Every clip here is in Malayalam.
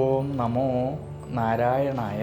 ഓം നമോ നാരായണായ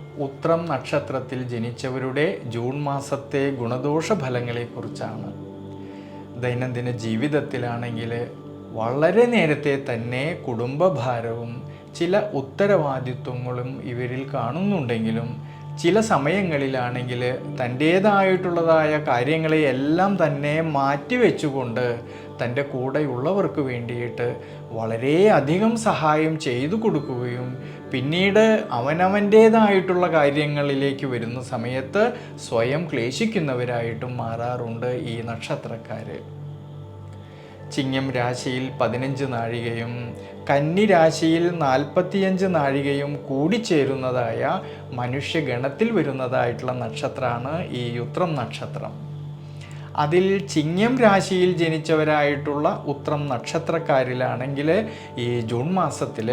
ഉത്രം നക്ഷത്രത്തിൽ ജനിച്ചവരുടെ ജൂൺ മാസത്തെ ഗുണദോഷ ഫലങ്ങളെക്കുറിച്ചാണ് ദൈനംദിന ജീവിതത്തിലാണെങ്കിൽ വളരെ നേരത്തെ തന്നെ കുടുംബഭാരവും ചില ഉത്തരവാദിത്വങ്ങളും ഇവരിൽ കാണുന്നുണ്ടെങ്കിലും ചില സമയങ്ങളിലാണെങ്കിൽ തന്റേതായിട്ടുള്ളതായ കാര്യങ്ങളെ എല്ലാം തന്നെ മാറ്റിവെച്ചുകൊണ്ട് തന്റെ കൂടെയുള്ളവർക്ക് വേണ്ടിയിട്ട് വളരെയധികം സഹായം ചെയ്തു കൊടുക്കുകയും പിന്നീട് അവനവന്റേതായിട്ടുള്ള കാര്യങ്ങളിലേക്ക് വരുന്ന സമയത്ത് സ്വയം ക്ലേശിക്കുന്നവരായിട്ടും മാറാറുണ്ട് ഈ നക്ഷത്രക്കാർ ചിങ്ങം രാശിയിൽ പതിനഞ്ച് നാഴികയും കന്നി രാശിയിൽ നാൽപ്പത്തിയഞ്ച് നാഴികയും കൂടിച്ചേരുന്നതായ മനുഷ്യഗണത്തിൽ വരുന്നതായിട്ടുള്ള നക്ഷത്രമാണ് ഈ ഉത്രം നക്ഷത്രം. അതിൽ ചിങ്ങം രാശിയിൽ ജനിച്ചവരായിട്ടുള്ള ഉത്രം നക്ഷത്രക്കാരിലാണെങ്കിൽ ഈ ജൂൺ മാസത്തിൽ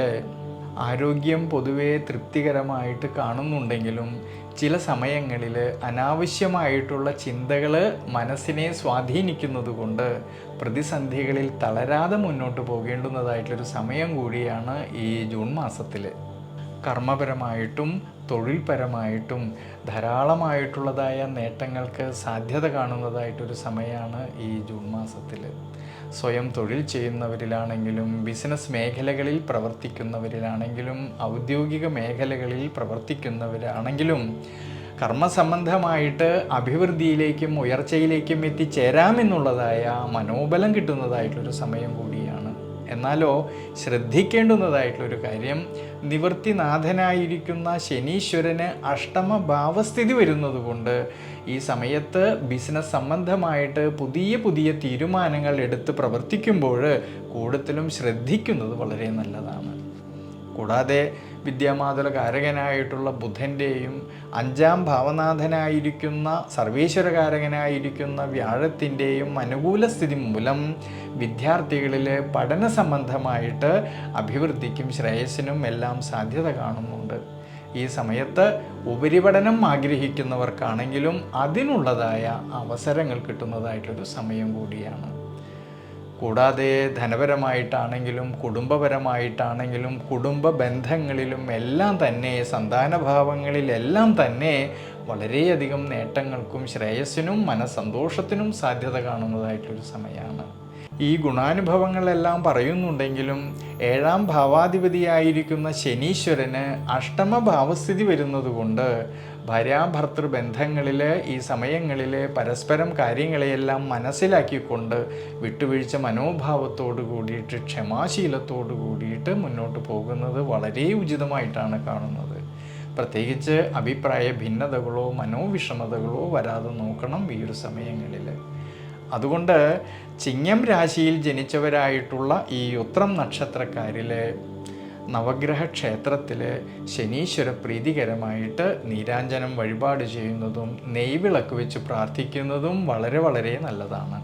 ആരോഗ്യം പൊതുവേ തൃപ്തികരമായിട്ട് കാണുന്നുണ്ടെങ്കിലും ചില സമയങ്ങളിൽ അനാവശ്യമായിട്ടുള്ള ചിന്തകൾ മനസ്സിനെ സ്വാധീനിക്കുന്നത് കൊണ്ട് പ്രതിസന്ധികളിൽ തളരാതെ മുന്നോട്ട് പോകേണ്ടുന്നതായിട്ടുള്ളൊരു സമയം കൂടിയാണ് ഈ ജൂൺ മാസത്തിൽ കർമ്മപരമായിട്ടും തൊഴിൽപരമായിട്ടും ധാരാളമായിട്ടുള്ളതായ നേട്ടങ്ങൾക്ക് സാധ്യത കാണുന്നതായിട്ടൊരു സമയമാണ് ഈ ജൂൺ മാസത്തിൽ സ്വയം തൊഴിൽ ചെയ്യുന്നവരിലാണെങ്കിലും ബിസിനസ് മേഖലകളിൽ പ്രവർത്തിക്കുന്നവരിലാണെങ്കിലും ഔദ്യോഗിക മേഖലകളിൽ പ്രവർത്തിക്കുന്നവരാണെങ്കിലും കർമ്മസംബന്ധമായിട്ട് അഭിവൃദ്ധിയിലേക്കും ഉയർച്ചയിലേക്കും എത്തിച്ചേരാമെന്നുള്ളതായ മനോബലം കിട്ടുന്നതായിട്ടൊരു സമയം കൂടിയാണ് എന്നാലോ ശ്രദ്ധിക്കേണ്ടുന്നതായിട്ടുള്ളൊരു കാര്യം. നിവൃത്തിനാഥനായിരിക്കുന്ന ശനീശ്വരന് അഷ്ടമ ഭാവസ്ഥിതി വരുന്നതുകൊണ്ട് ഈ സമയത്ത് ബിസിനസ് സംബന്ധമായിട്ട് പുതിയ പുതിയ തീരുമാനങ്ങൾ എടുത്ത് പ്രവർത്തിക്കുമ്പോൾ കൂടുതലും ശ്രദ്ധിക്കുന്നത് വളരെ നല്ലതാണ്. കൂടാതെ വിദ്യാമാതുല കാരകനായിട്ടുള്ള ബുധന്റെയും അഞ്ചാം ഭാവനാഥനായിരിക്കുന്ന സർവേശ്വരകാരകനായിരിക്കുന്ന വ്യാഴത്തിന്റെയും അനുകൂല സ്ഥിതി മൂലം വിദ്യാർത്ഥികളിൽ പഠന സംബന്ധമായിട്ട് അഭിവൃദ്ധിക്കും ശ്രേയസ്സിനും എല്ലാം സാധ്യത കാണുന്നുണ്ട്. ഈ സമയത്ത് ഉപരിപഠനം ആഗ്രഹിക്കുന്നവർക്കാണെങ്കിലും അതിനുള്ളതായ അവസരങ്ങൾ കിട്ടുന്നതായിട്ടൊരു സമയം കൂടിയാണ്. കൂടാതെ ധനപരമായിട്ടാണെങ്കിലും കുടുംബപരമായിട്ടാണെങ്കിലും കുടുംബ ബന്ധങ്ങളിലും എല്ലാം തന്നെ സന്താനഭാവങ്ങളിലെല്ലാം തന്നെ വളരെയധികം നേട്ടങ്ങൾക്കും ശ്രേയസ്സിനും മനസ്സന്തോഷത്തിനും സാധ്യത കാണുന്നതായിട്ടൊരു സമയമാണ്. ഈ ഗുണാനുഭവങ്ങളെല്ലാം പറയുന്നുണ്ടെങ്കിലും ഏഴാം ഭാവാധിപതിയായിരിക്കുന്ന ശനീശ്വരന് അഷ്ടമ ഭാവസ്ഥിതി വരുന്നതുകൊണ്ട് ഭാര്യാഭർത്തൃ ബന്ധങ്ങളിൽ ഈ സമയങ്ങളിൽ പരസ്പരം കാര്യങ്ങളെയെല്ലാം മനസ്സിലാക്കിക്കൊണ്ട് വിട്ടുവീഴ്ച മനോഭാവത്തോട് കൂടിയിട്ട് ക്ഷമാശീലത്തോട് കൂടിയിട്ട് മുന്നോട്ട് പോകുന്നത് വളരെ ഉചിതമായിട്ടാണ് കാണുന്നത്. പ്രത്യേകിച്ച് അഭിപ്രായ ഭിന്നതകളോ മനോവിഷമതകളോ വരാതെ നോക്കണം ഈ ഒരു സമയങ്ങളിൽ അതുകൊണ്ട് ചിങ്ങം രാശിയിൽ ജനിച്ചവരായിട്ടുള്ള ഈ ഉത്രം നക്ഷത്രക്കാരിലെ നവഗ്രഹ ക്ഷേത്രത്തിൽ ശനീശ്വര പ്രീതികരമായിട്ട് നീരാഞ്ജനം വഴിപാട് ചെയ്യുന്നതും നെയ്വിളക്ക് വെച്ച് പ്രാർത്ഥിക്കുന്നതും വളരെ വളരെ നല്ലതാണ്.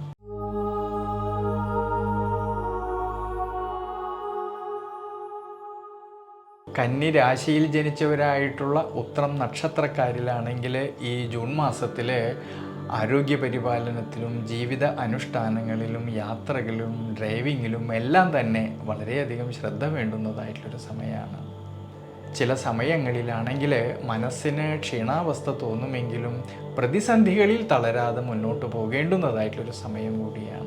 കന്നി രാശിയിൽ ജനിച്ചവരായിട്ടുള്ള ഉത്രം നക്ഷത്രക്കാരിലാണെങ്കിൽ ഈ ജൂൺ മാസത്തിൽ ആരോഗ്യ പരിപാലനത്തിലും ജീവിത അനുഷ്ഠാനങ്ങളിലും യാത്രകളിലും ഡ്രൈവിങ്ങിലും എല്ലാം തന്നെ വളരെയധികം ശ്രദ്ധ വേണ്ടുന്നതായിട്ടുള്ളൊരു സമയമാണ്. ചില സമയങ്ങളിലാണെങ്കിൽ മനസ്സിന് ക്ഷീണാവസ്ഥ തോന്നുമെങ്കിലും പ്രതിസന്ധികളിൽ തളരാതെ മുന്നോട്ട് പോകേണ്ടുന്നതായിട്ടുള്ളൊരു സമയം കൂടിയാണ്.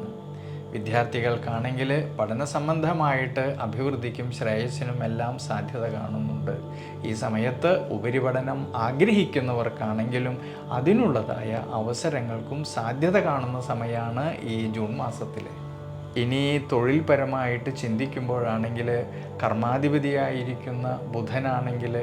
വിദ്യാർത്ഥികൾക്കാണെങ്കിൽ പഠന സംബന്ധമായിട്ട് അഭിവൃദ്ധിക്കും ശ്രേയസ്സിനും എല്ലാം സാധ്യത കാണുന്നുണ്ട്. ഈ സമയത്ത് ഉപരിപഠനം ആഗ്രഹിക്കുന്നവർക്കാണെങ്കിലും അതിനുള്ളതായ അവസരങ്ങൾക്കും സാധ്യത കാണുന്ന സമയമാണ് ഈ ജൂൺ മാസത്തിൽ ഇനി തൊഴിൽപരമായിട്ട് ചിന്തിക്കുമ്പോഴാണെങ്കിൽ കർമാധിപതിയായിരിക്കുന്ന ബുധനാണെങ്കിൽ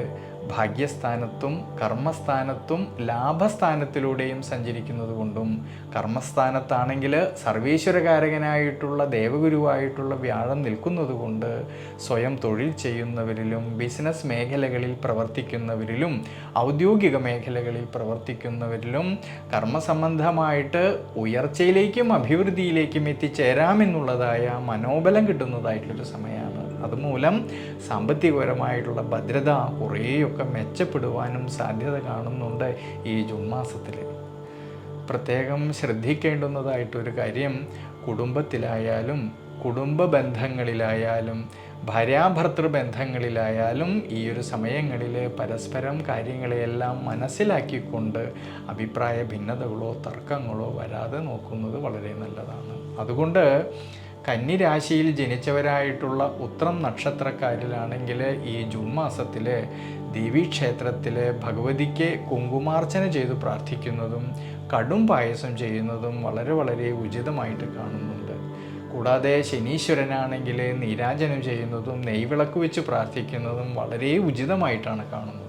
ഭാഗ്യസ്ഥാനത്തും കർമ്മസ്ഥാനത്തും ലാഭസ്ഥാനത്തിലൂടെയും സഞ്ചരിക്കുന്നത് കൊണ്ടും കർമ്മസ്ഥാനത്താണെങ്കിൽ സർവീശ്വരകാരകനായിട്ടുള്ള ദേവഗുരുവായിട്ടുള്ള വ്യാഴം നിൽക്കുന്നത് കൊണ്ട് സ്വയം തൊഴിൽ ചെയ്യുന്നവരിലും ബിസിനസ് മേഖലകളിൽ പ്രവർത്തിക്കുന്നവരിലും ഔദ്യോഗിക മേഖലകളിൽ പ്രവർത്തിക്കുന്നവരിലും കർമ്മസംബന്ധമായിട്ട് ഉയർച്ചയിലേക്കും അഭിവൃദ്ധിയിലേക്കും എത്തിച്ചേരാമെന്നുള്ളതായ മനോബലം കിട്ടുന്നതായിട്ടുള്ളൊരു സമയമാണ്. അതുമൂലം സാമ്പത്തികപരമായിട്ടുള്ള ഭദ്രത കുറേയൊക്കെ മെച്ചപ്പെടുവാനും സാധ്യത കാണുന്നുണ്ട് ഈ ജൂൺ മാസത്തിൽ പ്രത്യേകം ശ്രദ്ധിക്കേണ്ടുന്നതായിട്ടൊരു കാര്യം കുടുംബത്തിലായാലും കുടുംബ ബന്ധങ്ങളിലായാലും ഭാര്യാഭർത്തൃ ബന്ധങ്ങളിലായാലും ഈ ഒരു സമയങ്ങളിൽ പരസ്പരം കാര്യങ്ങളെയെല്ലാം മനസ്സിലാക്കിക്കൊണ്ട് അഭിപ്രായ ഭിന്നതകളോ തർക്കങ്ങളോ വരാതെ നോക്കുന്നത് വളരെ നല്ലതാണ്. അതുകൊണ്ട് കന്നിരാശിയിൽ ജനിച്ചവരായിട്ടുള്ള ഉത്രം നക്ഷത്രക്കാരിലാണെങ്കിൽ ഈ ജൂൺ മാസത്തിൽ ദേവീക്ഷേത്രത്തിലെ ഭഗവതിക്ക് കുങ്കുമാർച്ചന ചെയ്ത് പ്രാർത്ഥിക്കുന്നതും കടും പായസം ചെയ്യുന്നതും വളരെ വളരെ ഉചിതമായിട്ട് കാണുന്നുണ്ട്. കൂടാതെ ശനീശ്വരനാണെങ്കിൽ നീരാജനം ചെയ്യുന്നതും നെയ്വിളക്ക് വെച്ച് പ്രാർത്ഥിക്കുന്നതും വളരെ ഉചിതമായിട്ടാണ് കാണുന്നത്.